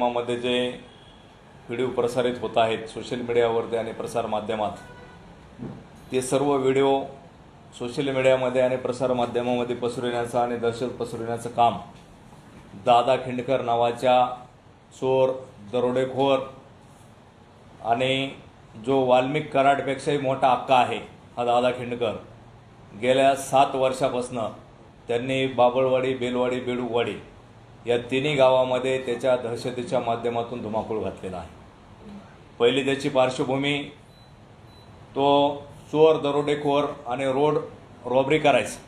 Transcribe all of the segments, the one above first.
कार्यक्रमामध्ये जे व्हिडिओ प्रसारित होत आहेत सोशल मीडियावरती आणि प्रसारमाध्यमात ते सर्व व्हिडिओ सोशल मीडियामध्ये आणि प्रसारमाध्यमामध्ये पसरविण्याचं आणि दहशत पसरविण्याचं काम दादा खिंडकर नावाच्या चोर दरोडेखोर आणि जो वाल्मिक कराडपेक्षाही मोठा हक्का आहे हा दादा खिंडकर गेल्या सात वर्षापासनं त्यांनी बाबळवाडी बेलवाडी बेडूकवाडी या तिन्ही गावामध्ये त्याच्या दहशतीच्या माध्यमातून धुमाकूळ घातलेला आहे. पहिली त्याची पार्श्वभूमी तो चोर दरोडेखोर आणि रोड रॉबरी करायचा.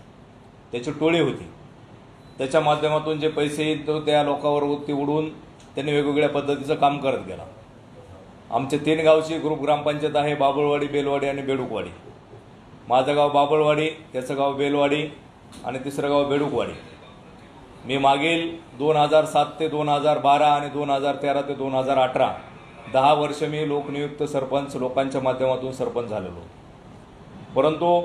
त्याची टोळी होती. त्याच्या माध्यमातून जे पैसे येईल तो त्या लोकांवर ती उडवून त्यांनी वेगवेगळ्या पद्धतीचं काम करत गेला. आमच्या तीन गावची ग्रुप ग्रामपंचायत आहे बाबळवाडी बेलवाडी आणि बेडूकवाडी. माझं गाव बाबळवाडी त्याचं गाव बेलवाडी आणि तिसरं गाव बेडूकवाडी. मी मागील दोन हजार सात ते दोन हजार बारा आणि दोन हजार तेरा ते दोन हजार अठरा दहा वर्ष मी लोकनियुक्त सरपंच लोकांच्या माध्यमातून सरपंच झालेलो परंतु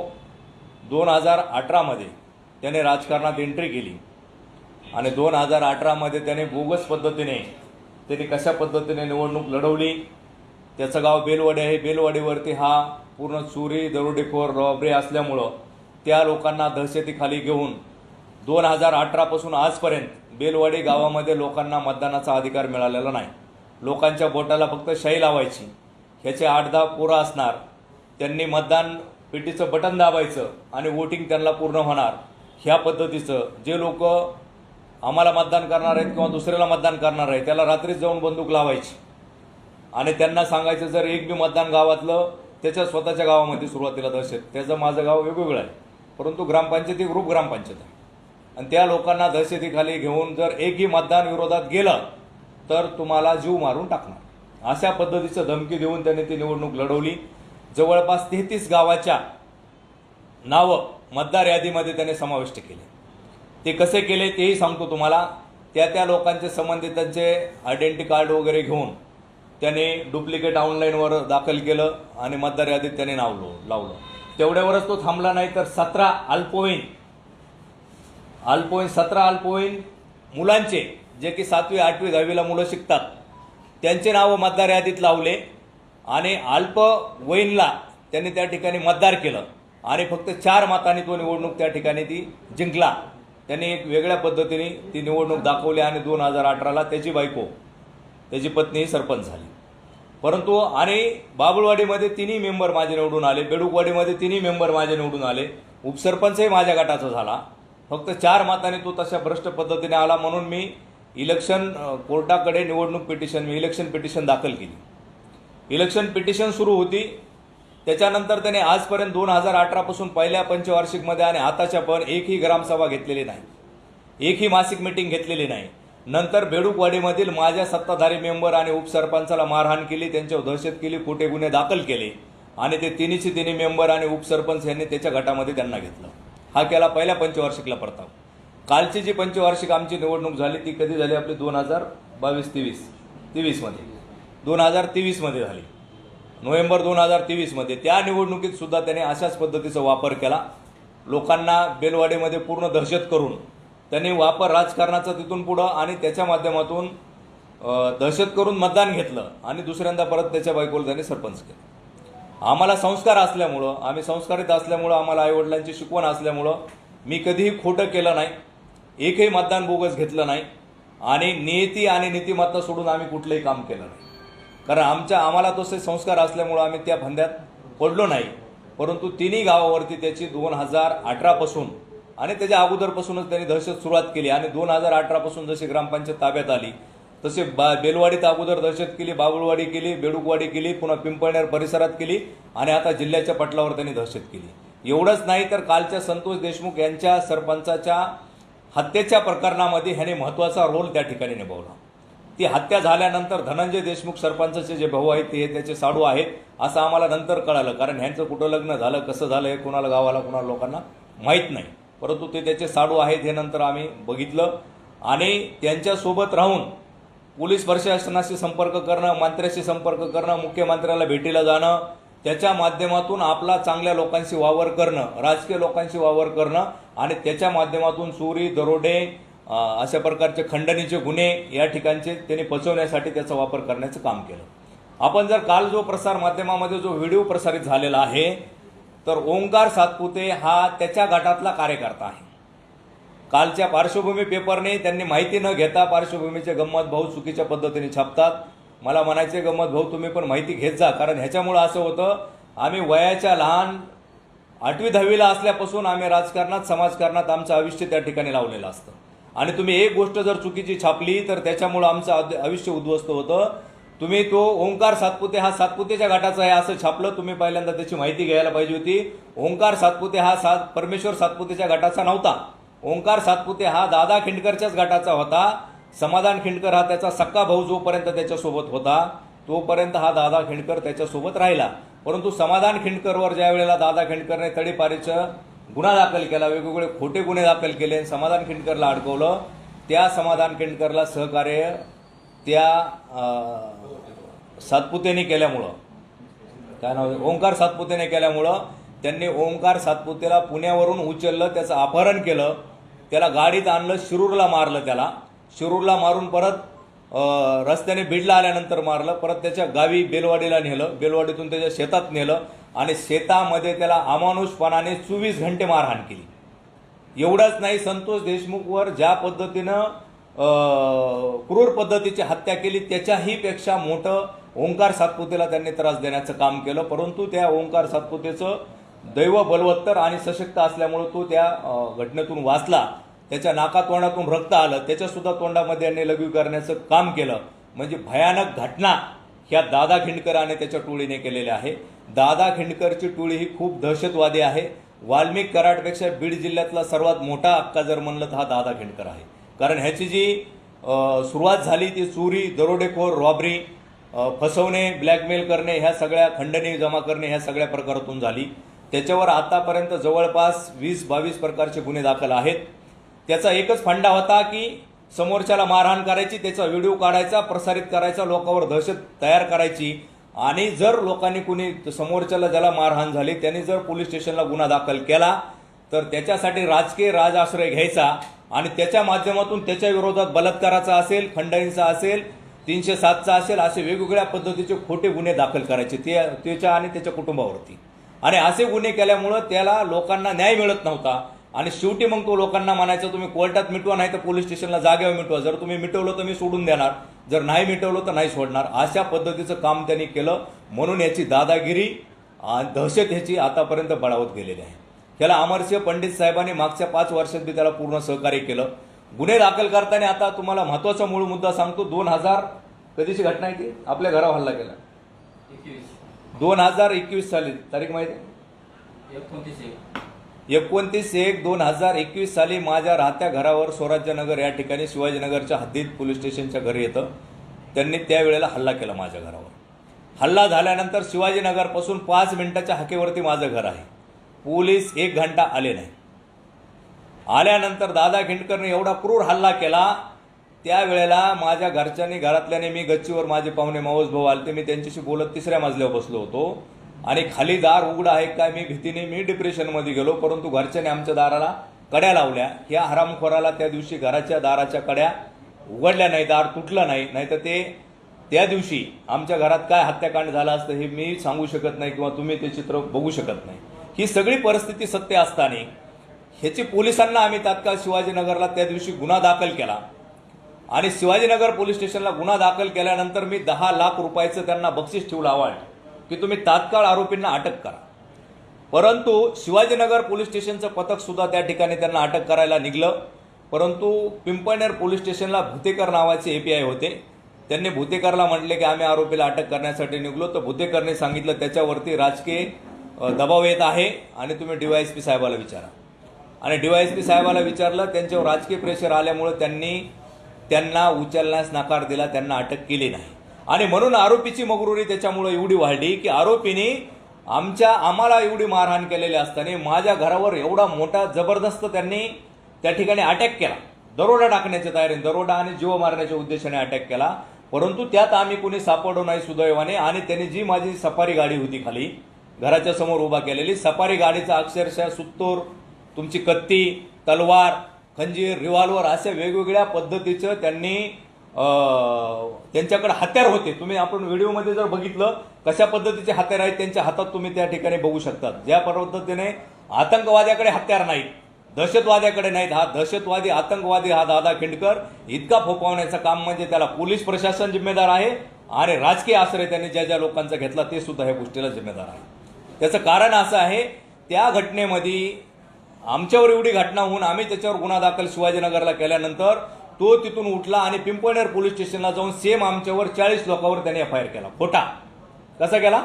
दोन हजार अठरामध्ये त्याने राजकारणात एंट्री केली आणि दोन हजार अठरामध्ये त्याने बोगस पद्धतीने त्याने कशा पद्धतीने निवडणूक लढवली त्याचं गाव बेलवाडी आहे. बेलवाडीवरती हा पूर्ण चोरी दरोडेखोर रॉबरी असल्यामुळं त्या लोकांना दहशतीखाली घेऊन दोन हजार अठरापासून आजपर्यंत बेलवाडी गावामध्ये लोकांना मतदानाचा अधिकार मिळालेला नाही. लोकांच्या बोटाला फक्त शाई लावायची. ह्याचे आठ दहा पोरं असणार. त्यांनी मतदान पेटीचं बटन दाबायचं आणि वोटिंग त्यांना पूर्ण होणार. ह्या पद्धतीचं जे लोक आम्हाला मतदान करणार आहेत किंवा दुसऱ्याला मतदान करणार आहे त्याला रात्रीच जाऊन बंदूक लावायची. आणि त्यांना सांगायचं जर एक बी मतदान गावातलं त्याच्या स्वतःच्या गावामध्ये सुरुवातीला दहशत. त्याचं माझं गाव वेगवेगळं आहे. परंतु ग्रामपंचायती ग्रुप ग्रामपंचायत आहे. आणि त्या लोकांना दहशतीखाली घेऊन जर एकही मतदान विरोधात गेलं तर तुम्हाला जीव मारून टाकणार. अशा पद्धतीचं धमकी देऊन त्यांनी ती निवडणूक लढवली. जवळपास तेहतीस गावाच्या नावं मतदार यादीमध्ये त्याने समाविष्ट केले. ते कसे केले तेही सांगतो तुम्हाला. त्या त्या लोकांचे संबंधितांचे आयडेंटी कार्ड वगैरे घेऊन त्याने डुप्लिकेट ऑनलाईनवर दाखल केलं आणि मतदार यादीत त्याने नाव लावलं. तेवढ्यावरच तो थांबला नाही तर सतरा अल्पवयीन अल्पवयीन सतरा अल्पवयीन मुलांचे जे की सातवी आठवी दहावीला मुलं शिकतात त्यांचे नावं मतदार यादीत लावले आणि अल्पवयीनला त्यांनी त्या ठिकाणी मतदार केलं. आणि फक्त चार मतांनी तो निवडणूक त्या ठिकाणी ती जिंकला. त्यांनी एक वेगळ्या पद्धतीने ती निवडणूक दाखवली आणि दोन हजार अठराला त्याची बायको त्याची पत्नी सरपंच झाली. परंतु आणि बाबुळवाडीमध्ये तिन्ही मेंबर माझे निवडून आले बेडूकवाडीमध्ये तिन्ही मेंबर माझे निवडून आले. उपसरपंचही माझ्या गटाचा झाला. फक्त चार मतांनी तो तशा भ्रष्ट पद्धतीने आला म्हणून मी इलेक्शन कोर्टाकडे निवडणूक पिटिशन मी इलेक्शन पिटिशन दाखल केली. इलेक्शन पिटिशन सुरू होती. त्याच्यानंतर त्याने आजपर्यंत दोन हजार अठरापासून पहिल्या पंचवार्षिकमध्ये आणि आताच्या पण एकही ग्रामसभा घेतलेली नाही. एकही मासिक मिटिंग घेतलेली नाही. नंतर बेडूकवाडीमधील माझ्या सत्ताधारी मेंबर आणि उपसरपंचाला मारहाण केली त्यांच्यावर दहशत केली खोटे गुन्हे दाखल केले आणि ते तिन्हीचे तिन्ही मेंबर आणि उपसरपंच यांनी त्याच्या गटामध्ये त्यांना घेतलं. हा केला पहिल्या पंचवार्षिकला प्रताप कालची जी पंचवार्षिक आमची निवडणूक झाली ती कधी झाली आपली? दोन हजार बावीस तेवीस तेवीसमध्ये. दोन हजार तेवीसमध्ये झाली. नोव्हेंबर दोन हजार तेवीसमध्ये. त्या निवडणुकीत सुद्धा त्याने अशाच पद्धतीचा वापर केला. लोकांना बेलवाडीमध्ये पूर्ण दहशत करून त्यांनी वापर राजकारणाचा तिथून पुढं आणि त्याच्या माध्यमातून दहशत करून मतदान घेतलं आणि दुसऱ्यांदा परत त्याच्या बायकोला त्याने सरपंच केलं. आम्हाला संस्कार असल्यामुळं आम्ही संस्कारित असल्यामुळं आम्हाला आईवडिलांची शिकवण असल्यामुळं मी कधीही खोटं केलं नाही एकही मतदान बोगस घेतलं नाही आणि नियती आणि नीतिमत्ता सोडून आम्ही कुठलंही काम केलं नाही. कारण आमच्या आम्हाला तसे संस्कार असल्यामुळं आम्ही त्या फंद्यात पडलो नाही. परंतु तिन्ही गावावरती त्याची दोन हजार अठरापासून आणि त्याच्या अगोदरपासूनच त्यांनी दहशत सुरुवात केली आणि दोन हजार अठरापासून जशी ग्रामपंचायत ताब्यात आली तसे बा बेलवाडीत अगोदर दहशत केली बाबुळवाडी केली बेडूकवाडी केली पुन्हा पिंपळनेर परिसरात केली आणि आता जिल्ह्याच्या पटलावर त्यांनी दहशत केली. एवढंच नाही तर कालच्या संतोष देशमुख यांच्या सरपंचाच्या हत्येच्या प्रकरणामध्ये ह्याने महत्त्वाचा रोल त्या ठिकाणी निभावला. ती हत्या झाल्यानंतर धनंजय देशमुख सरपंचाचे जे भाऊ आहेत ते त्याचे साडू आहेत असं आम्हाला नंतर कळालं. कारण ह्यांचं कुठं लग्न झालं कसं झालं हे कोणाला गावाला कुणाला लोकांना माहीत नाही. परंतु ते त्याचे साडू आहेत हे नंतर आम्ही बघितलं आणि त्यांच्यासोबत राहून पोलीस प्रशासनाशी संपर्क करणं मंत्र्याशी संपर्क करणं मुख्यमंत्र्याला भेटीला जाणं त्याच्या माध्यमातून आपला चांगल्या लोकांशी वावर करणं राजकीय लोकांशी वावर करणं आणि त्याच्या माध्यमातून चोरी दरोडे अशा प्रकारचे खंडणीचे गुन्हे या ठिकाणचे त्यांनी पचवण्यासाठी त्याचा वापर करण्याचं काम केलं. आपण जर काल जो प्रसार माध्यमामध्ये जो व्हिडिओ प्रसारित झालेला आहे तर ओंकार सातपुते हा त्याच्या गटातला कार्यकर्ता आहे. कालच्या पार्श्वभूमी पेपरने त्यांनी माहिती न घेता पार्श्वभूमीचे गंमत भाऊ चुकीच्या पद्धतीने छापतात. मला म्हणायचे गंमत भाऊ तुम्ही पण माहिती घेत जा कारण ह्याच्यामुळं असं होतं आम्ही वयाच्या लहान आठवी दहावीला असल्यापासून आम्ही राजकारणात समाजकारणात आमचं आयुष्य त्या ठिकाणी लावलेलं असतं. आणि तुम्ही एक गोष्ट जर चुकीची छापली तर त्याच्यामुळं आमचं आद- आयुष्य उद्ध्वस्त होतं. तुम्ही तो ओंकार सातपुते हा सातपुतेच्या घाटाचा आहे असं छापलं तुम्ही पहिल्यांदा त्याची माहिती घ्यायला पाहिजे होती. ओंकार सातपुते हा सात परमेश्वर सातपुतेच्या घाटाचा नव्हता. ओंकार सातपुते हा दादा खिंडकरच्याच गटाचा होता. समाधान खिंडकर हा त्याचा सक्का भाऊ जोपर्यंत त्याच्यासोबत होता तोपर्यंत हा दादा खिंडकर त्याच्यासोबत राहिला. परंतु समाधान खिंडकरवर ज्या वेळेला दादा खिंडकरने तडीपारीचं गुन्हा दाखल केला वेगवेगळे खोटे गुन्हे दाखल केले आणि समाधान खिंडकरला अडकवलं त्या समाधान खिंडकरला सहकार्य त्या सातपुतेने केल्यामुळं. काय नाव ओंकार सातपुतेने केल्यामुळं त्यांनी ओंकार सातपुतेला पुण्यावरून उचललं त्याचं अपहरण केलं त्याला गाडीत आणलं शिरूरला मारलं त्याला. शिरूरला मारून परत रस्त्याने बीडला आल्यानंतर मारलं परत त्याच्या गावी बेलवाडीला नेलं. बेलवाडीतून त्याच्या शेतात नेलं आणि शेतामध्ये त्याला अमानुषपणाने चोवीस घंटे मारहाण केली. एवढंच नाही संतोष देशमुखवर ज्या पद्धतीनं क्रूर पद्धतीची हत्या केली त्याच्याही पेक्षा मोठं ओंकार सातपुतेला त्यांनी त्रास देण्याचं काम केलं. परंतु त्या ओंकार सातपुतेचं दैव बलवत्तर आणि सशक्त असल्यामुळं तो त्या घटनेतून वाचला. त्याच्या नाकातोंडातून रक्त आलं. त्याच्यासुद्धा तोंडामध्ये यांनी लघवी करण्याचं काम केलं. म्हणजे भयानक घटना ह्या दादा खिंडकर आणि त्याच्या टोळीने केलेल्या आहे. दादा खिंडकरची टोळी ही खूप दहशतवादी आहे. वाल्मिक कराडपेक्षा बीड जिल्ह्यातला सर्वात मोठा अक्का जर म्हणलं तर हा दादा खिंडकर आहे. कारण ह्याची जी सुरुवात झाली ती चोरी दरोडेखोर रॉबरी फसवणे ब्लॅकमेल करणे ह्या सगळ्या खंडणी जमा करणे ह्या सगळ्या प्रकारातून झाली. त्याच्यावर आतापर्यंत जवळपास वीस बावीस प्रकारचे गुन्हे दाखल आहेत. त्याचा एकच फंडा होता की समोरच्याला मारहाण करायची त्याचा व्हिडिओ काढायचा प्रसारित करायचा लोकांवर दहशत तयार करायची. आणि जर लोकांनी कुणी समोरच्याला ज्याला मारहाण झाली त्यांनी जर पोलीस स्टेशनला गुन्हा दाखल केला तर त्याच्यासाठी राजकीय राजआश्रय घ्यायचा आणि त्याच्या माध्यमातून त्याच्या विरोधात बलात्काराचा असेल खंडणीचा असेल तीनशे सातचा असेल असे वेगवेगळ्या पद्धतीचे खोटे गुन्हे दाखल करायचे ते त्याच्या आणि त्याच्या कुटुंबावरती. आणि असे गुन्हे केल्यामुळं त्याला लोकांना न्याय मिळत नव्हता. आणि शेवटी मग तो लोकांना म्हणायचा तुम्ही कोर्टात मिटवा नाही तर पोलीस स्टेशनला जागेवर मिटवा. जर तुम्ही मिटवलं तर मी सोडून देणार. जर नाही मिटवलं तर नाही सोडणार. अशा पद्धतीचं काम त्यांनी केलं. म्हणून याची दादागिरी आणि दहशत ह्याची आतापर्यंत बळावत गेलेली आहे. त्याला अमरसिंह पंडित साहेबांनी मागच्या पाच वर्षात बी त्याला पूर्ण सहकार्य केलं. गुन्हे दाखल करताना आता तुम्हाला महत्त्वाचा मूळ मुद्दा सांगतो. दोन हजार कधीची घटना आहे ती? आपल्या घरावर हल्ला केला. दोन हजार एकवीस साली तारीख माहिती आहे? एकोणतीस एक. एकोणतीस एक दोन हजार एकवीस साली माझ्या राहत्या घरावर स्वराज्यनगर या ठिकाणी शिवाजीनगरच्या हद्दीत पोलीस स्टेशनच्या घरी येतं. त्यांनी त्यावेळेला हल्ला केला माझ्या घरावर. हल्ला झाल्यानंतर शिवाजीनगरपासून पाच मिनिटाच्या हाकेवरती माझं घर आहे. पोलीस एक घंटा आले नाही. आल्यानंतर दादा खिंडकरने एवढा क्रूर हल्ला केला त्यावेळेला माझ्या घरच्यांनी घरातल्याने मी गच्चीवर माझे पाहुणे मावस भाऊ ते मी त्यांच्याशी बोलत तिसऱ्या माजल्यावर बसलो होतो. आणि खाली दार उघडा आहे काय मी भीतीने मी डिप्रेशनमध्ये गेलो परंतु घरच्याने आमच्या दाराला कड्या लावल्या. ह्या हरामखोराला त्या दिवशी घराच्या दाराच्या कड्या उघडल्या नाही दार तुटलं नाही नाहीतर ते त्या दिवशी आमच्या घरात काय हत्याकांड झालं असतं हे मी सांगू शकत नाही किंवा तुम्ही ते चित्र बघू शकत नाही. ही सगळी परिस्थिती सत्य असताना ह्याची पोलिसांना आम्ही तात्काळ शिवाजीनगरला त्या दिवशी गुन्हा दाखल केला. आणि शिवाजीनगर पोलीस स्टेशनला गुन्हा दाखल केल्यानंतर मी दहा लाख रुपयाचं त्यांना बक्षीस ठेवलं आवाज की तुम्ही तात्काळ आरोपींना अटक करा. परंतु शिवाजीनगर पोलीस स्टेशनचं पथकसुद्धा त्या ठिकाणी त्यांना अटक करायला निघलं. परंतु पिंपळनेर पोलीस स्टेशनला भुतेकर नावाचे ए पी आय होते. त्यांनी भुतेकरला म्हटले की आम्ही आरोपीला अटक करण्यासाठी निघलो. तर भुतेकरने सांगितलं त्याच्यावरती राजकीय दबाव येत आहे आणि तुम्ही डी वाय एस पी साहेबाला विचारा. आणि डी वाय एस पी साहेबाला विचारलं त्यांच्यावर राजकीय प्रेशर आल्यामुळं त्यांनी त्यांना उचलण्यास नकार दिला त्यांना अटक केली नाही. आणि म्हणून आरोपीची मगरुरी त्याच्यामुळं एवढी वाढली की आरोपीने आमच्या आम्हाला एवढी मारहाण केलेली असताना माझ्या घरावर एवढा मोठा जबरदस्त त्यांनी त्या ठिकाणी अटॅक केला. दरोडा टाकण्याच्या तयारीने दरोडा आणि जीव मारण्याच्या उद्देशाने अटॅक केला. परंतु त्यात आम्ही कोणी सापडलो नाही सुदैवाने आणि त्यांनी जी माझी सफारी गाडी होती खाली घराच्या समोर उभा केलेली सफारी गाडीचा अक्षरशः सुत्तूर तुमची कत्ती तलवार खंजीर रिव्हॉल्वर अशा वेगवेगळ्या पद्धतीचं त्यांनी त्यांच्याकडे हत्यार होते. तुम्ही आपण व्हिडिओमध्ये जर बघितलं कशा पद्धतीचे हत्यार आहेत त्यांच्या हातात तुम्ही त्या ठिकाणी बघू शकतात. ज्या पद्धतीने आतंकवाद्याकडे हत्यार नाहीत दहशतवाद्याकडे नाहीत. हा दहशतवादी आतंकवादी हा दादा खिंडकर. इतका फोपवण्याचं काम म्हणजे त्याला पोलीस प्रशासन जिम्मेदार आहे आणि राजकीय आश्रय त्यांनी ज्या ज्या लोकांचा घेतला ते सुद्धा ह्या गोष्टीला जिम्मेदार आहे. त्याचं कारण असं आहे त्या घटनेमध्ये आमच्यावर एवढी घटना होऊन आम्ही त्याच्यावर गुन्हा दाखल शिवाजीनगरला केल्यानंतर तो तिथून उठला आणि पिंपळनेर पोलीस स्टेशनला जाऊन सेम आमच्यावर चाळीस लोकांवर त्याने एफ आय आर केला. खोटा. कसा केला?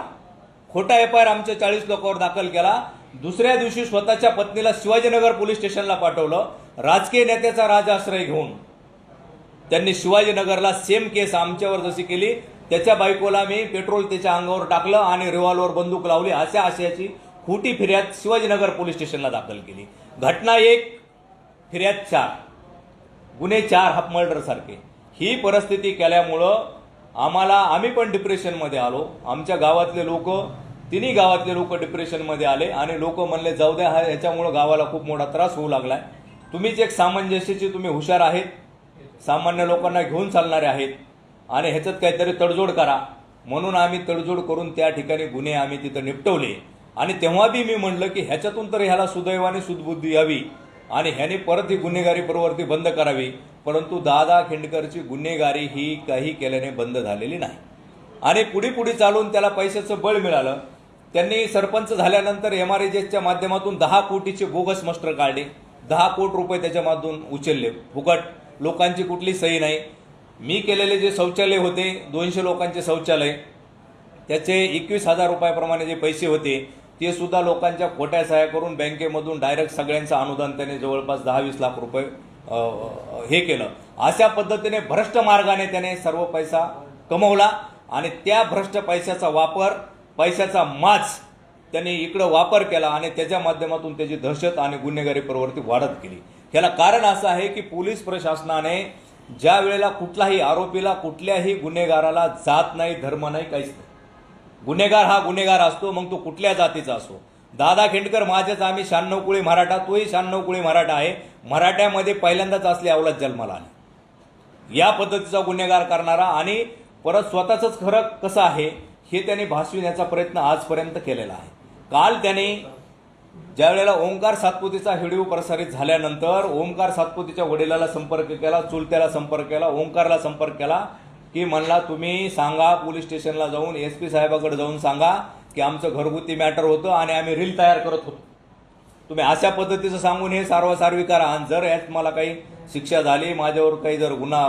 खोटा एफ आय आर आमच्या चाळीस लोकांवर दाखल केला. दुसऱ्या दिवशी स्वतःच्या पत्नीला शिवाजीनगर पोलीस स्टेशनला पाठवलं. राजकीय नेत्याचा राजाश्रय घेऊन त्यांनी शिवाजीनगरला सेम केस आमच्यावर जशी केली त्याच्या बायकोला मी पेट्रोल त्याच्या अंगावर टाकलं आणि रिव्हॉल्वर बंदूक लावली. अशा आशयाची खोटी फिर्याद शिवाजीनगर पोलीस स्टेशनला दाखल केली. घटना एक फिर्याद चार. गुन्हे चार हाफ मर्डरसारखे ही परिस्थिती केल्यामुळं आम्हाला आम्ही पण डिप्रेशनमध्ये आलो. आमच्या गावातले लोक तिन्ही गावातले लोक डिप्रेशनमध्ये आले आणि लोक म्हणले जाऊ द्या हा याच्यामुळं गावाला खूप मोठा त्रास होऊ लागलाय. तुम्हीच एक सामंजस्याची तुम्ही हुशार आहेत. सामान्य लोकांना घेऊन चालणारे आहेत. आणि ह्याच्यात काहीतरी तडजोड करा. म्हणून आम्ही तडजोड करून त्या ठिकाणी गुन्हे आम्ही तिथं निपटवले. आणि तेव्हा बी मी म्हणलं की ह्याच्यातून तर ह्याला सुदैवाने सुदबुद्धी यावी आणि ह्याने परत ही गुन्हेगारी प्रवृत्ती बंद करावी. परंतु दादा खिंडकरची गुन्हेगारी ही काही केल्याने बंद झालेली नाही. आणि पुढे पुढे चालून त्याला पैशाचं बळ मिळालं. त्यांनी सरपंच झाल्यानंतर एम आर च्या माध्यमातून दहा कोटीचे बोगस मस्टर काढले. दहा कोट रुपये त्याच्यामधून उचलले. फुकट. लोकांची कुठली सही नाही. मी केलेले जे शौचालय होते दोनशे लोकांचे शौचालय त्याचे एकवीस हजार रुपयाप्रमाणे जे पैसे होते ते सुद्धा लोकांच्या खोट्या सहाय्या करून बँकेमधून डायरेक्ट सगळ्यांचं अनुदान त्याने जवळपास दहा वीस लाख रुपये हे केलं. अशा पद्धतीने भ्रष्ट मार्गाने त्याने सर्व पैसा कमवला आणि त्या भ्रष्ट पैशाचा वापर पैशाचा माच त्यांनी इकडं वापर केला आणि त्याच्या माध्यमातून त्याची दहशत आणि गुन्हेगारी प्रवृत्ती वाढत गेली. ह्याला कारण असं आहे की पोलीस प्रशासनाने ज्या वेळेला कुठलाही आरोपीला कुठल्याही गुन्हेगाराला जात नाही धर्म नाही काहीच नाही. गुन्हेगार हा गुन्हेगार असतो मग तो कुठल्या जातीचा असो. दादा खेंडकर माझ्याच आम्ही शहाण्णव कुळी मराठा तोही शहाण्णव कुळी मराठा आहे. मराठ्यामध्ये पहिल्यांदाच असले अवलाद जन्माला आली. या पद्धतीचा गुन्हेगार करणारा आणि परत स्वतःचंच खरं कसं आहे हे त्याने भासविण्याचा प्रयत्न आजपर्यंत केलेला आहे. काल त्याने ज्यावेळेला ओंकार सातपुतेचा व्हिडिओ प्रसारित झाल्यानंतर ओंकार सातपुतेच्या वडिलाला संपर्क केला चुलत्याला संपर्क केला ओंकारला संपर्क केला की म्हणला तुम्ही सांगा पोलीस स्टेशनला जाऊन एस पी साहेबाकडे जाऊन सांगा की आमचं घरगुती मॅटर होतं आणि आम्ही रील तयार करत होतो. तुम्ही अशा पद्धतीचं सांगून हे सार्वसार्वी करा आणि जर यात मला काही शिक्षा झाली माझ्यावर काही जर गुन्हा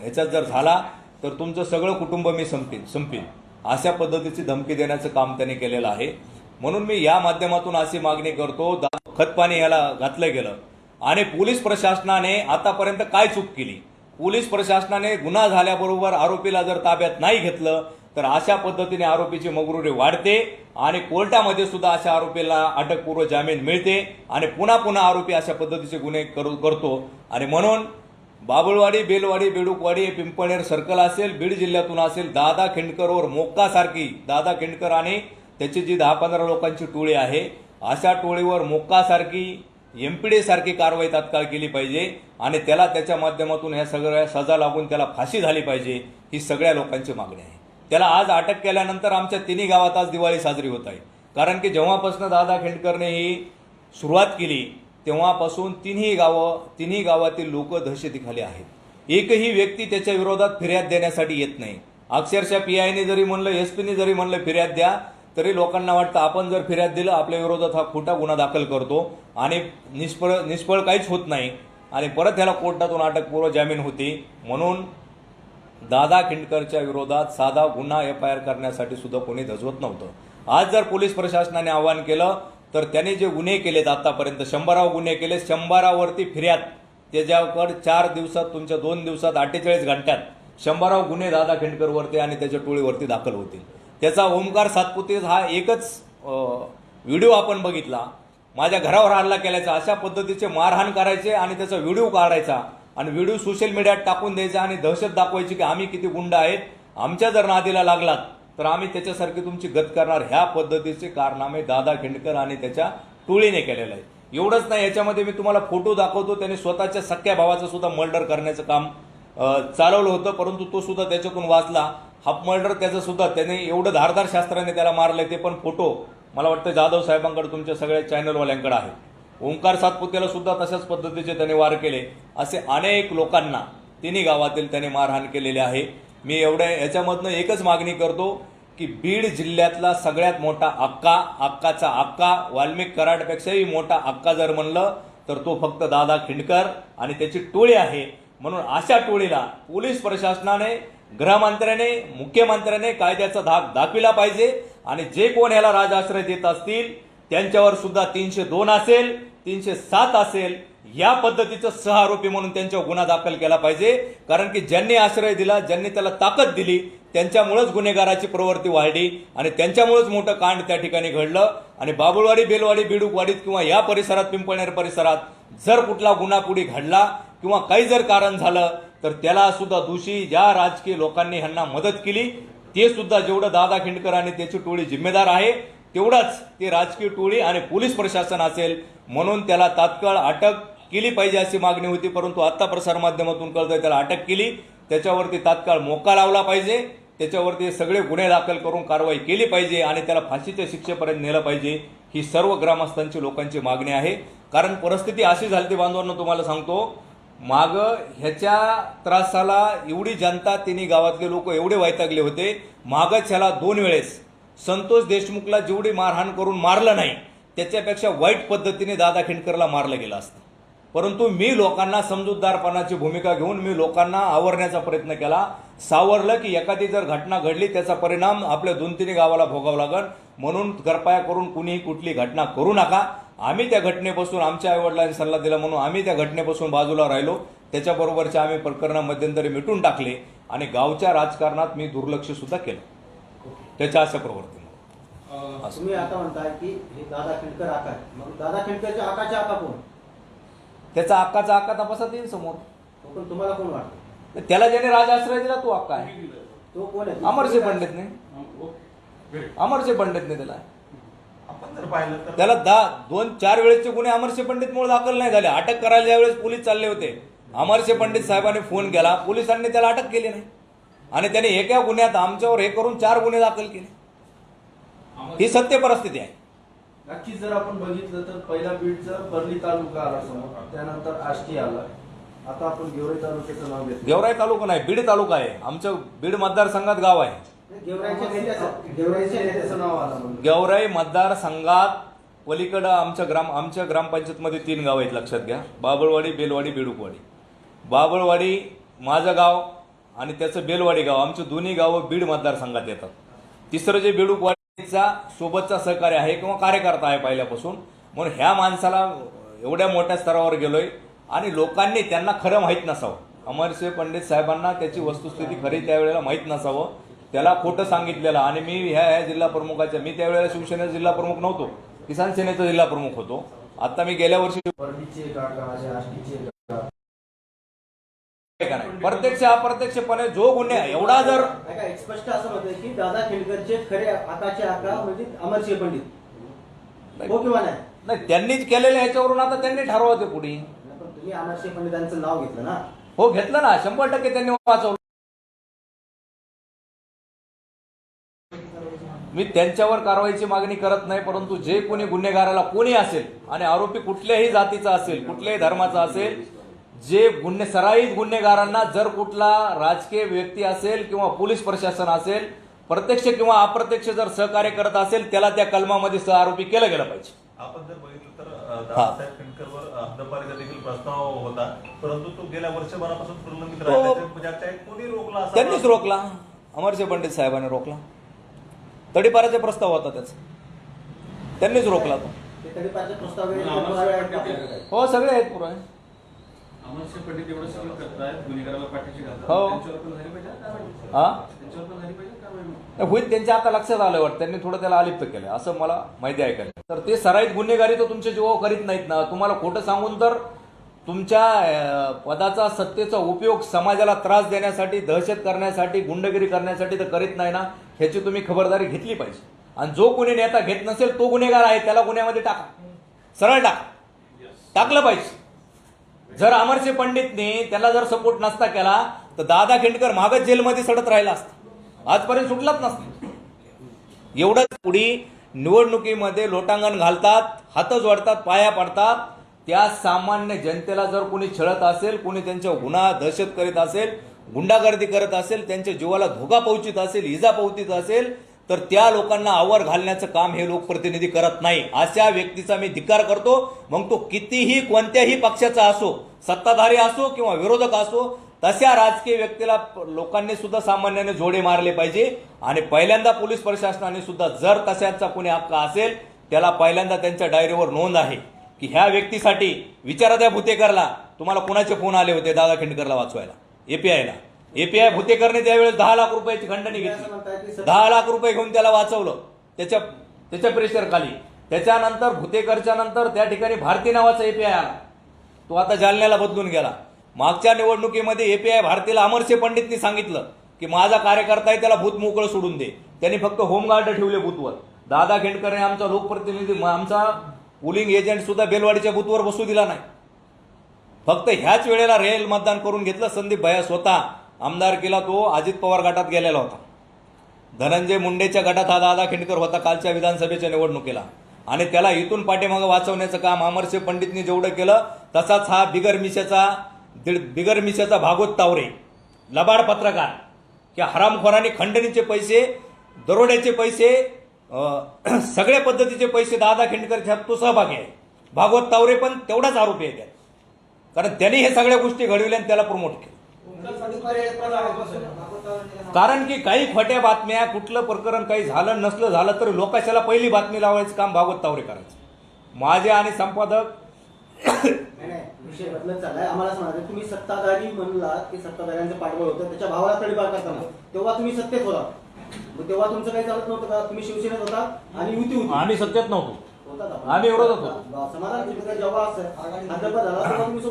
ह्याच्यात जर झाला तर तुमचं सगळं कुटुंब मी संपीन संपीन. अशा पद्धतीची धमकी देण्याचं काम त्यांनी केलेलं आहे. म्हणून मी या माध्यमातून अशी मागणी करतो खतपाणी याला घातलं गेलं. आणि पोलीस प्रशासनाने आतापर्यंत काय चूक केली? पोलीस प्रशासनाने गुन्हा झाल्याबरोबर आरोपीला जर ताब्यात नाही घेतलं तर अशा पद्धतीने आरोपीची मगरुरी वाढते आणि कोर्टामध्ये सुद्धा अशा आरोपीला अटकपूर्व जामीन मिळते आणि पुन्हा पुन्हा आरोपी अशा पद्धतीचे गुन्हे करू करतो. आणि म्हणून बाबुळवाडी बेलवाडी बेडूकवाडी पिंपळनेर सर्कल असेल बीड जिल्ह्यातून असेल दादा खिंडकरवर मोक्कासारखी दादा खिंडकर आणि त्याची जी दहा पंधरा लोकांची टोळी आहे अशा टोळीवर मोक्कासारखी एम पी डीसारखी कारवाई तात्काळ केली पाहिजे आणि त्याला त्याच्या माध्यमातून ह्या सगळ्या सजा लागून त्याला फाशी झाली पाहिजे ही सगळ्या लोकांची मागणी आहे. त्याला आज अटक केल्यानंतर आमच्या तिन्ही गावात आज दिवाळी साजरी होत आहे. कारण की जेव्हापासून दादा खेंडकरने ही सुरुवात केली तेव्हापासून तिन्ही गावं तिन्ही गावातील लोक दहशतीखाली आहेत. एकही व्यक्ती त्याच्या विरोधात फिर्याद देण्यासाठी येत नाही. अक्षरशः पी आयने जरी म्हणलं एस पीने जरी म्हणलं फिर्याद द्या तरी लोकांना वाटतं आपण जर फिर्याद दिलं आपल्या विरोधात हा खोटा गुन्हा दाखल करतो आणि निष्फळ निष्फळ काहीच होत नाही आणि परत ह्याला कोर्टातून अटकपूर्व जामीन होती. म्हणून दादा खिंडकरच्या विरोधात साधा गुन्हा एफ आय आर करण्यासाठी सुद्धा कोणी धजवत नव्हतं. आज जर पोलीस प्रशासनाने आवाहन केलं तर त्यांनी जे गुन्हे केलेत आतापर्यंत शंभराव गुन्हे केले शंभरावरती फिर्याद. त्याच्यावर चार दिवसात तुमच्या दोन दिवसात अठ्ठेचाळीस घंट्यात शंभराव गुन्हे दादा खिंडकरवरती आणि त्याच्या टोळीवरती दाखल होतील. त्याचा ओंकार सातपुतेच हा एकच व्हिडिओ आपण बघितला. माझ्या घरावर हल्ला केल्याचा अशा पद्धतीचे मारहाण करायचे आणि त्याचा व्हिडिओ काढायचा. आणि व्हिडिओ सोशल मीडियात टाकून द्यायचा आणि दहशत दाखवायची की आम्ही किती गुंड आहेत. आमच्या जर नादीला लागलात तर आम्ही त्याच्यासारखी तुमची गत करणार. ह्या पद्धतीचे कारनामे दादा खिंडकर आणि त्याच्या टोळीने केलेलं आहे एवढंच नाही याच्यामध्ये मी तुम्हाला फोटो दाखवतो. त्याने स्वतःच्या सख्या भावाचं सुद्धा मर्डर करण्याचं काम चालवलं होतं परंतु तो सुद्धा त्याच्यातून वाचला. हाफ मर्डर त्याचं सुद्धा त्याने एवढं धारदार शास्त्राने त्याला मारलं ते पण फोटो मला वाटतं जाधव साहेबांकडे तुमच्या सगळ्या चॅनलवाल्यांकडे आहे. ओंकार सातपुतेला सुद्धा तशाच पद्धतीचे त्याने वार केले. असे अनेक लोकांना तिन्ही गावातील त्याने मारहाण केलेली आहे. मी एवढ्या याच्यामधनं एकच मागणी करतो की बीड जिल्ह्यातला सगळ्यात मोठा अक्का अक्काचा अक्का वाल्मिक कराडपेक्षाही मोठा अक्का जर म्हणलं तर तो फक्त दादा खिंडकर आणि त्याची टोळी आहे. म्हणून अशा टोळीला पोलीस प्रशासनाने गृहमंत्र्याने मुख्यमंत्र्याने कायद्याचा धाक दाखविला पाहिजे आणि जे कोण ह्याला राजाश्रय देत असतील त्यांच्यावर सुद्धा तीनशे दोन असेल तीनशे सात असेल या पद्धतीचं सह आरोपी म्हणून त्यांच्यावर गुन्हा दाखल केला पाहिजे. कारण की ज्यांनी आश्रय दिला ज्यांनी त्याला ताकद दिली त्यांच्यामुळेच गुन्हेगाराची प्रवृत्ती वाढली आणि त्यांच्यामुळेच मोठं कांड त्या ठिकाणी घडलं. आणि बाबुळवाडी बेलवाडी बिडूकवाडीत किंवा या परिसरात पिंपळनेर परिसरात जर कुठला गुन्हा पुढे घडला किंवा काही जर कारण झालं तर त्याला सुद्धा दोषी ज्या राजकीय लोकांनी ह्यांना मदत केली ते सुद्धा जेवढं दादा खिंडकर आणि त्याची टोळी जिम्मेदार आहे तेवढाच ते राजकीय टोळी आणि पोलीस प्रशासन असेल म्हणून त्याला तात्काळ अटक केली पाहिजे अशी मागणी होती परंतु आत्ता प्रसारमाध्यमातून कळतंय त्याला अटक केली. त्याच्यावरती तात्काळ मोका लावला पाहिजे त्याच्यावरती सगळे गुन्हे दाखल करून कारवाई केली पाहिजे आणि त्याला फाशीच्या शिक्षेपर्यंत नेलं पाहिजे ही सर्व ग्रामस्थांची लोकांची मागणी आहे. कारण परिस्थिती अशी झाली ती बांधवांना तुम्हाला सांगतो माग ह्याच्या त्रासाला एवढी जनता तिन्ही गावातले लोक एवढे वैतागले होते. मागच ह्याला दोन वेळेस संतोष देशमुखला जेवढी मारहाण करून मारलं नाही त्याच्यापेक्षा वाईट पद्धतीने दादा खिंडकरला मारलं गेलं असतं. परंतु मी लोकांना समजूतदारपणाची भूमिका घेऊन मी लोकांना आवरण्याचा प्रयत्न केला. सावरलं की एखादी जर घटना घडली त्याचा परिणाम आपल्या दोन तीन गावाला भोगावा लागल. म्हणून कृपया करून कुणीही कुठली घटना करू नका. आम्ही त्या घटनेपासून आमच्या आईवडिलांनी सल्ला दिला म्हणून आम्ही त्या घटनेपासून बाजूला राहिलो. त्याच्याबरोबरचे आम्ही प्रकरणं मध्यंतरी मिटून टाकले आणि गावच्या राजकारणात मी दुर्लक्ष सुद्धा केलं. त्याच्या अशा प्रवृत्तीमुळे. अं, तुम्ही आता म्हणताय की हे दादा खिंडकर आकार मग दादा खिंडकरच्या आकाचे आका कोण? त्याचा अक्काचा अक्का तपासात येईल समोर. पण तुम्हाला कोण वाटतं? त्याला ज्याने राजाश्रय दिला तो अक्का आहे. तो कोण आहे? अमरसिंह पंडितने अमरसिंह पंडितने दिला आपण जर पाहिलं तर त्याला दहा दोन चार वेळेसचे गुन्हे अमरसिंह पंडितमुळे दाखल नाही झाले. अटक करायला ज्यावेळेस पोलीस चालले होते. अमरसिंह पंडित साहेबांनी फोन केला. पोलिसांनी त्याला अटक केली नाही. आणि त्याने एका गुन्ह्यात आमच्यावर हे करून चार गुन्हे दाखल केले. ही सत्य परिस्थिती आहे. नक्कीच जर आपण बघितलं तर पहिला बीडचा बर्ली तालुका आला समोर. त्यानंतर आष्टी आला. आता आपण गेवरे तालुक्याचं नाव घेतो गेवराई तालुका नाही बीड तालुका आहे. आमचं बीड मतदारसंघात गाव आहे. गेवराईच्या नेत्याचं गेवराईच्या नेत्याचं नाव आलं म्हणून. गेवराई मतदारसंघात पलीकडं आमच्या ग्राम आमच्या ग्रामपंचायतमध्ये तीन गाव आहेत लक्षात घ्या. बाबळवाडी बेलवाडी बेडूकवाडी. बाबळवाडी माझं गाव आणि त्याचं बेलवाडी गाव. आमची दोन्ही गावं बीड मतदारसंघात येतात. तिसरं जे बेडूकवाडीचा सोबतचा सहकार्य आहे किंवा कार्यकर्ता आहे पहिल्यापासून म्हणून ह्या माणसाला एवढ्या मोठ्या स्तरावर गेलोय. आणि लोकांनी त्यांना खरं माहीत नसावं. अमरसिंह पंडित साहेबांना त्याची वस्तुस्थिती खरी त्यावेळेला माहीत नसावं. त्याला खोटं सांगितलेलं आणि मी ह्या ह्या जिल्हा प्रमुखाच्या मी त्यावेळेला शिवसेनेचा जिल्हा प्रमुख नव्हतो. किसान सेनेचा जिल्हा प्रमुख होतो. आता मी गेल्या वर्षी प्रत्यक्ष अप्रत्यक्षपणे जो गुन्हे एवढा जर स्पष्ट असं म्हणतंय की दादा खिंडकरचे खरे आकाचे आका म्हणजे अमरसिंह पंडित. हो किंवा नाही? त्यांनीच केलेल्या ह्याच्यावरून आता त्यांनी ठरवावं ते पुढे. तुम्ही अमरसिंह पंडितांचं नाव घेतलं ना? हो घेतलं ना. शंभर टक्के त्यांनी वाचवलं. मी त्यांच्यावर कारवाईची मागणी करत नाही परंतु जे कोणी गुन्हेगाराला कोणी असेल आणि आरोपी कुठल्याही जातीचा असेल कुठल्याही धर्माचा असेल जे गुन्हे सराईत गुन्हेगारांना जर कुठला राजकीय व्यक्ती असेल किंवा पोलीस प्रशासन असेल प्रत्यक्ष किंवा अप्रत्यक्ष जर सहकार्य करत असेल त्याला त्या कलमामध्ये सह आरोपी केलं गेलं पाहिजे. आपण जर बघितलं तर. दादासाहेब खिंडकरवर हद्दपारीचा देखील प्रस्ताव होता. परंतु तो गेल्या वर्षभरापासून प्रलंबित हो. राहिला त्याच्या- ज्याच्या कोणी रोखला त्यांनीच रोखला. अमरसिंह पंडित साहेबांनी रोखला. तडीपाराचा प्रस्ताव होता त्याचा. त्यांनीच रोखला तो. हो सगळे आहेत पुरावे हो. हा. होईल त्यांच्या आता लक्षात आलं वाटतं. त्यांनी थोडं त्याला अलिप्त केलं असं मला माहिती ऐकायला तर ते सराईत गुन्हेगारी तर तुमच्या जीवावर करीत नाहीत ना. तुम्हाला खोटं सांगून तर तुमच्या पदाचा सत्तेचा उपयोग समाजाला त्रास देण्यासाठी दहशत करण्यासाठी गुंडगिरी करण्यासाठी तर करीत नाही ना. ह्याची तुम्ही खबरदारी घेतली पाहिजे. आणि जो कोणी नेता घेत नसेल तो गुन्हेगार आहे त्याला गुन्ह्यामध्ये टाका. सरळ टाका. टाकलं पाहिजे. जर अमरसिंह पंडितने त्याला जर सपोर्ट नसता केला तर दादा खेंडकर मागच जेलमध्ये सडत राहिला असता. आजपर्यंत सुटलाच नसता. एवढंच पुढी निवडणुकीमध्ये लोटांगण घालतात हात जोडतात पाया पडतात. त्या सामान्य जनतेला जर कोणी छळत असेल कोणी त्यांच्या गुन्हा दहशत करीत असेल गुंडागर्दी करत असेल त्यांच्या जीवाला धोका पोहोचित असेल इजा पोहोचित असेल तर त्या लोकांना आवर घालण्याचं काम हे लोकप्रतिनिधी करत नाही. अशा व्यक्तीचा मी धिक्कार करतो. मग तो कितीही कोणत्याही पक्षाचा असो सत्ताधारी असो किंवा विरोधक असो तशा राजकीय व्यक्तीला लोकांनी सुद्धा सामान्याने जोडे मारले पाहिजे. आणि पहिल्यांदा पोलीस प्रशासनाने सुद्धा जर तशाचा कोणी हक्क असेल त्याला पहिल्यांदा त्यांच्या डायरीवर नोंद आहे की ह्या व्यक्तीसाठी विचारा त्या भुतेकरला तुम्हाला कोणाचे फोन आले होते दादा खिंडकरला वाचवायला? एपीआयला एपीआय भुतेकरने त्यावेळेस दहा लाख रुपयाची खंडणी घेतली. दहा लाख रुपये घेऊन त्याला वाचवलं. त्याच्या त्याच्या प्रेशर खाली. त्याच्यानंतर भुतेकरच्या नंतर त्या ठिकाणी भारती नावाचा एपीआय आला. तो आता जालन्याला बदलून गेला. मागच्या निवडणुकीमध्ये एपीआय भारतीला अमरसिंह पंडितनी सांगितलं की माझा कार्यकर्ता आहे त्याला भूत मोकळं सोडून दे. त्यांनी फक्त होमगार्ड ठेवले बूथवर दादा खेंडकरने आमचा लोकप्रतिनिधी आमचा पोलिंग एजंट सुद्धा बेलवाडीच्या बूथवर बसू दिला नाही. फक्त ह्याच वेळेला रेल मतदान करून घेतलं. संदीप भया स्वतः आमदार केला तो अजित पवार गटात गेलेला होता. धनंजय मुंडेच्या गटात हा दादा खिंडकर होता कालच्या विधानसभेच्या निवडणुकीला. आणि त्याला इथून पाठीमागं वाचवण्याचं काम अमरसिंह पंडितनी जेवढं केलं तसाच हा बिगर मिशाचा बिगर मिशाचा भागवत तावरे लबाड पत्रकार की हरामखोरांनी खंडणीचे पैसे दरोड्याचे पैसे सगळ्या पद्धतीचे पैसे दादा खिंडकर तो सहभागी आहे. भागवत तावरे पण तेवढाच आरोपी आहे त्यात. कारण त्यांनी हे सगळ्या गोष्टी घडविल्या आणि त्याला प्रमोट केलं. कारण की काही खोट्या बातम्या कुठलं प्रकरण काही झालं नसलं झालं तर लोकाशाला पहिली बातमी लावायचं काम भागवत तावरे करायचं. माझे आणि संपादक विषय बदलत चाललाय. आम्हाला म्हणाले तुम्ही सत्ताधारी म्हणलात की सत्ताधाऱ्यांचं पाठबळ होतं. त्याच्या भावाला तडीपार करताना. तेव्हा तुम्ही सत्तेत होता. मग तेव्हा तुमचं काही चालत नव्हतं का? तुम्ही शिवसेनेत होता आणि युती होती. आम्ही सत्तेत नव्हतो. आम्ही विरोधात होतो.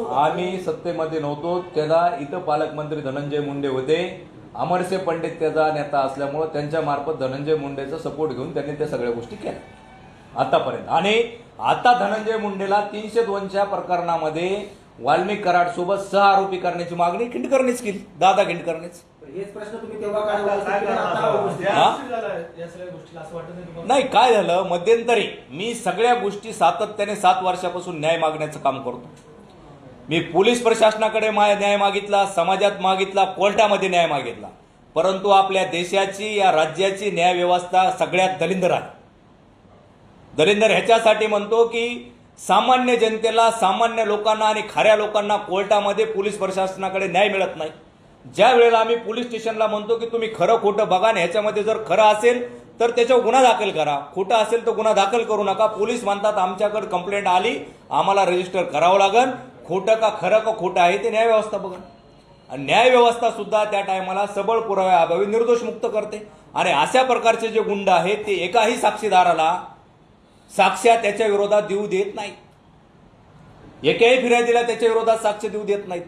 आम्ही सत्तेमध्ये नव्हतो. त्याला इथं पालकमंत्री धनंजय मुंडे होते. अमरसे पंडित त्याचा नेता असल्यामुळं त्यांच्या मार्फत धनंजय मुंडेचा सपोर्ट घेऊन त्यांनी त्या सगळ्या गोष्टी केल्या. आतापर्यंत. आणि आता धनंजय मुंडेला तीनशे दोनच्या प्रकरणामध्ये वाल्मिक कराड सोबत सह आरोपी करण्याची मागणी खिंडकरनेच केली. दादा खिंडकरनेच हेच प्रश्न तुम्ही तेव्हा काढला होता काय की करणार आता आता? उपस्थित हा? या सगळ्या गोष्टीला असं वाटत नाही तुम्हाला? नाही काय झालं? मध्यंतरी मी सगळ्या गोष्टी सातत्याने सात वर्षापासून न्याय मागण्याचं काम करतो. मी पोलीस प्रशासनाकडे मा- न्याय मागितला समाजात मागितला कोर्टामध्ये न्याय मागितला. परंतु आपल्या देशाची या राज्याची न्याय व्यवस्था सगळ्यात दलिंदर आहे. दलिंदर ह्याच्यासाठी म्हणतो की सामान्य जनतेला सामान्य लोकांना आणि खऱ्या लोकांना कोर्टामध्ये पोलीस प्रशासनाकडे न्याय मिळत नाही. ज्या वेळेला आम्ही पोलीस स्टेशनला म्हणतो की तुम्ही खरं खोटं बघा आणि ह्याच्यामध्ये जर खरं असेल तर त्याच्यावर गुन्हा दाखल करा. खोटं असेल तर गुन्हा दाखल करू नका. पोलीस म्हणतात आमच्याकडे कंप्लेंट आली आम्हाला रजिस्टर करावं लागेल. खोटं का खरं का खोटं आहे ते न्यायव्यवस्था बघा. आणि न्यायव्यवस्थासुद्धा सुद्धा त्या टायमाला सबळ पुराव्याअभावी निर्दोष मुक्त करते. आणि अशा प्रकारचे जे गुंड आहेत ते एकाही साक्षीदाराला साक्ष्या त्याच्या विरोधात देऊ देत नाहीत. एकाही फिर्यादीला त्याच्या विरोधात साक्ष देऊ देत नाहीत.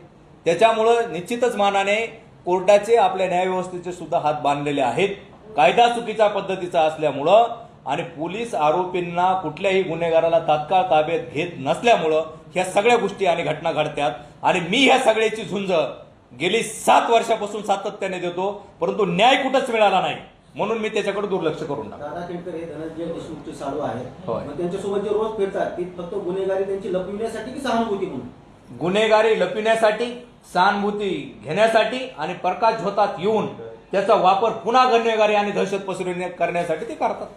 त्याच्यामुळं निश्चितच मानाने कोर्टाचे आपल्या न्यायव्यवस्थेचे सुद्धा हात बांधलेले आहेत. कायदा चुकीच्या पद्धतीचा असल्यामुळं आणि पोलीस आरोपींना कुठल्याही गुन्हेगाराला तात्काळ ताब्यात घेत नसल्यामुळं ह्या सगळ्या गोष्टी आणि घटना घडतात. आणि मी ह्या सगळ्याची झुंज गेली सात वर्षापासून सातत्याने देतो परंतु न्याय कुठंच मिळाला नाही. म्हणून मी त्याच्याकडे दुर्लक्ष करून टाकतो दादा केंडकर हे धनंजय देशमुखचे साडू आहेत. होय. मग त्यांच्यासोबत जे रोज फिरतात ती फक्त गुन्हेगारी त्यांची लपविण्यासाठी की सहानुभूती म्हणून? गुन्हेगारी लपविण्यासाठी सहानुभूती घेण्यासाठी आणि प्रकाश झोतात येऊन त्याचा वापर पुन्हा गुन्हेगारी आणि दहशत पसरविण्या करण्यासाठी ते करतात.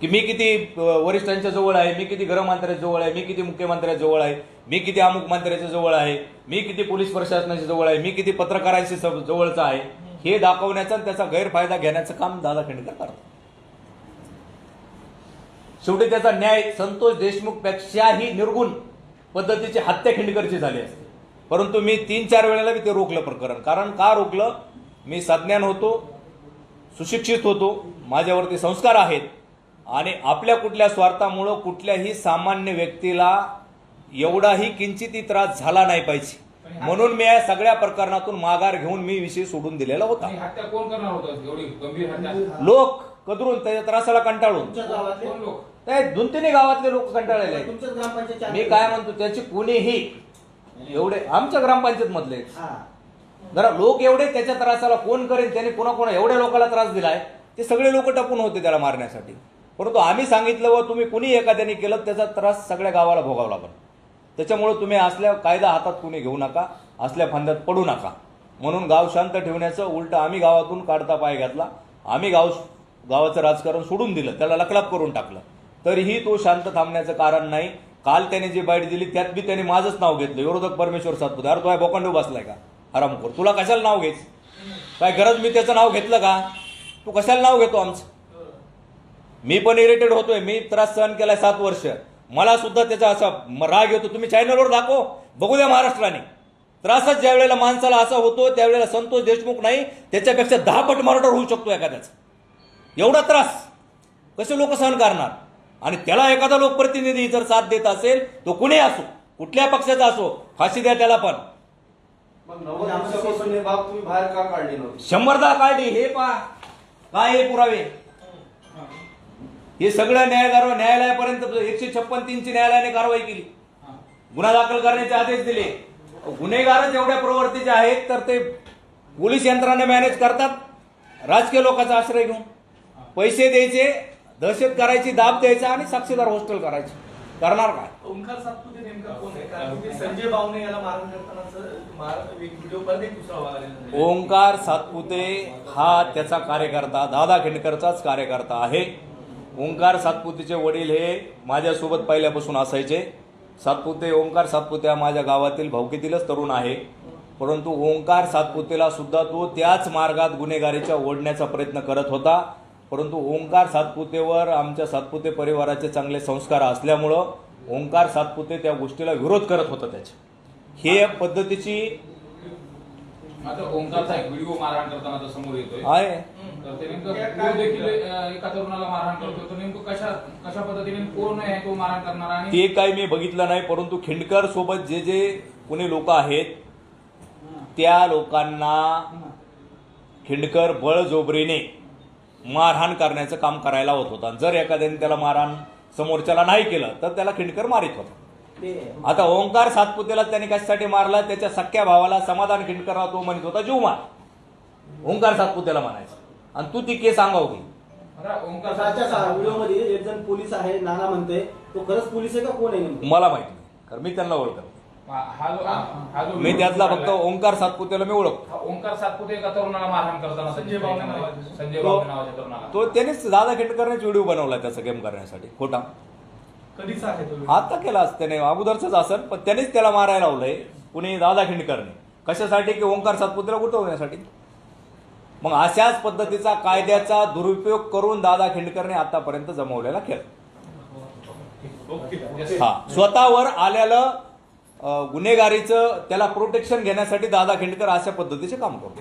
की मी किती अ, वरिष्ठांच्या जवळ आहे मी किती गृहमंत्र्याच्या जवळ आहे मी किती मुख्यमंत्र्याच्या जवळ आहे मी किती अमुक मंत्र्याच्या जवळ आहे मी किती पोलीस प्रशासनाच्या जवळ आहे मी किती पत्रकारांशी जवळचा आहे हे दाखवण्याचा आणि त्याचा गैरफायदा घेण्याचं काम दादा खंडेकर करतात. शेवटी त्याचा न्याय संतोष देशमुखपेक्षाही निर्गुण पद्धतीची हत्या खिंडकरची झाली असते. परंतु मी तीन चार वेळेला मी ते रोखलं प्रकरण. कारण का रोखलं? मी सज्ञान होतो सुशिक्षित होतो माझ्यावरती संस्कार आहेत आणि आपल्या कुठल्या स्वार्थामुळं कुठल्याही सामान्य व्यक्तीला एवढाही किंचितही त्रास झाला नाही पाहिजे. म्हणून मी या सगळ्या प्रकरणातून माघार घेऊन मी विषय सोडून दिलेला होता. आणि हत्या कोण करणार होतं? एवढी गंभीर हत्या. लोक कदरून त्याच्या त्रासाला कंटाळून. तुमच्या गावातले? कोण लोक? त्या दोन तिन्ही गावातले लोक कंटाळलेले आहेत. तुमच्याच ग्रामपंचायतच्या मी काय म्हणतो त्याची कुणीही एवढे आमच्या ग्रामपंचायत मधले हा. जरा लोक एवढे त्याच्या त्रासाला कोण करेल त्याने कोणा कोणा एवढ्या लोकांना त्रास दिलाय ते सगळे लोक टपून होते त्याला मारण्यासाठी. परंतु आम्ही सांगितलं व तुम्ही कुणी एखाद्याने केलं त्याचा त्रास सगळ्या गावाला भोगावा लागेल. त्याच्यामुळं तुम्ही असल्या कायदा हातात कुणी घेऊ नका असल्या फांद्यात पडू नका. म्हणून गाव शांत ठेवण्याचं उलट आम्ही गावातून काढता पाय घातला. आम्ही गाव गावाचं राजकारण सोडून दिलं त्याला लकलाप करून टाकलं. तरीही तो शांत थांबण्याचं कारण नाही. काल त्याने जी बाईट दिली त्यात बी त्याने माझंच नाव घेतलं. विरोधक परमेश्वर सातपुते अरे तो आहे बोकांडू बसलाय का? हरामखोर. तुला कशाला नाव घेस काय गरज मी त्याचं नाव घेतलं का? तू कशाला नाव घेतो आमचं? मी पण इरिटेड होतोय. मी त्रास सहन केलाय सात वर्ष. मला सुद्धा त्याचा असा राग येतो. तुम्ही चॅनलवर दाखव. बघू द्या महाराष्ट्राने. त्रासच ज्या वेळेला माणसाला असा होतो त्यावेळेला संतोष देशमुख नाही त्याच्यापेक्षा दहा पट मर्डर होऊ शकतो एखाद्याचा. एवढा त्रास. कसे लोक सहन करणार? आणि त्याला एखादा लोकप्रतिनिधी जर साथ देत असेल तो कुणी असो? कुठल्या पक्षाचा असो? फाशी द्या त्याला पण. हे काढली शंभरदा काढली. हे पा काय हे पुरावे? हे सगळं न्यायालय न्यायालयापर्यंत एकशे छप्पन तीनची न्यायालयाने कारवाई केली. गुन्हा दाखल करण्याचे आदेश दिले. गुन्हेगारच एवढ्या प्रवृत्तीचे आहेत तर ते पोलीस यंत्रणा मॅनेज करतात. राजकीय लोकांचा आश्रय घेऊन. पैसे द्यायचे दहशत करायची दाब द्यायचा आणि साक्षीदार हॉस्टेल करायचे. करणार काय? ओंकार सातपुते नेमका कोण आहे? संजय बावणे याला मारण करताना. ओंकार सातपुते हा त्याचा कार्यकर्ता दादा खिंडकरचाच कार्यकर्ता आहे. ओंकार सातपुतेचे वडील हे माझ्यासोबत पहिल्यापासून असायचे. सातपुते ओंकार सातपुते हा माझ्या गावातील भावकीतीलच तरुण आहे. परंतु ओंकार सातपुतेला सुद्धा तो त्याच मार्गात गुन्हेगारीच्या ओढण्याचा प्रयत्न करत होता. परंतु ओंकार सातपुतेवर आमच्या सातपुते परिवाराचे चांगले संस्कार असल्यामुळं ओंकार सातपुते त्या गोष्टीला विरोध करत होता त्याचे. हे पद्धतीची आता ओंकारचा एक व्हिडिओ मारहाण करताना समोर येतोय. आहे. तर ते नेमकं तो देखील अं, एका तरुणाला मारहाण करतोय तो नेमकं कशा कशा पद्धतीने कोण आहे तो मारहाण करणार आणि ते काही मी बघितलं नाही परंतु खिंडकर सोबत जे जे कोणी लोक आहेत त्या लोकांना खिंडकर बळजोबरीने मारहाण करण्याचं काम करायला होत होता. जर एखाद्याने त्याला मारहाण समोरच्याला नाही केलं तर त्याला खिंडकर मारित होता. ते आता ओंकार सातपुतेला त्याने कशासाठी मारला? त्याच्या सख्या भावाला समाधान खिंडकरला तो म्हणत होता जीव मार. ओंकार सातपुतेला म्हणायचं. आणि तू ती केस व्हिडिओमध्ये एक जण पोलीस आहे नाना म्हणते तो खरंच पोलीस आहे का? कोण आहे नेमकं? मला माहिती नाही. कारण मी त्यांना ओळखतो हा हा जो हा जो मी त्यातला फक्त ओंकार सातपुतेला मी ओळखतो. हा ओंकार सातपुते एका तरुणाला मारहाण करताना संजय. संजय बावणे नावाच्या तरुणाला. तो त्यानेच दादा खिंडकरनेच व्हिडिओ बनवला त्याचा गेम करण्यासाठी. खोटा. कधीच आहे तो आता केला त्याने. अगोदरच असेल पण त्यानेच त्याला मारायला लावलंय. कुणी दादा खिंडकरने कशासाठी? की ओंकार सातपुतेला गुंतवण्यासाठी? मग अशाच पद्धतीचा कायद्याचा दुरुपयोग करून दादा खिंडकरने आतापर्यंत जमवलेला खेळ. हा. स्वतःवर आलेलं गुन्हेगारीचं त्याला प्रोटेक्शन घेण्यासाठी दादा खिंडकर अशा पद्धतीचे काम करतो.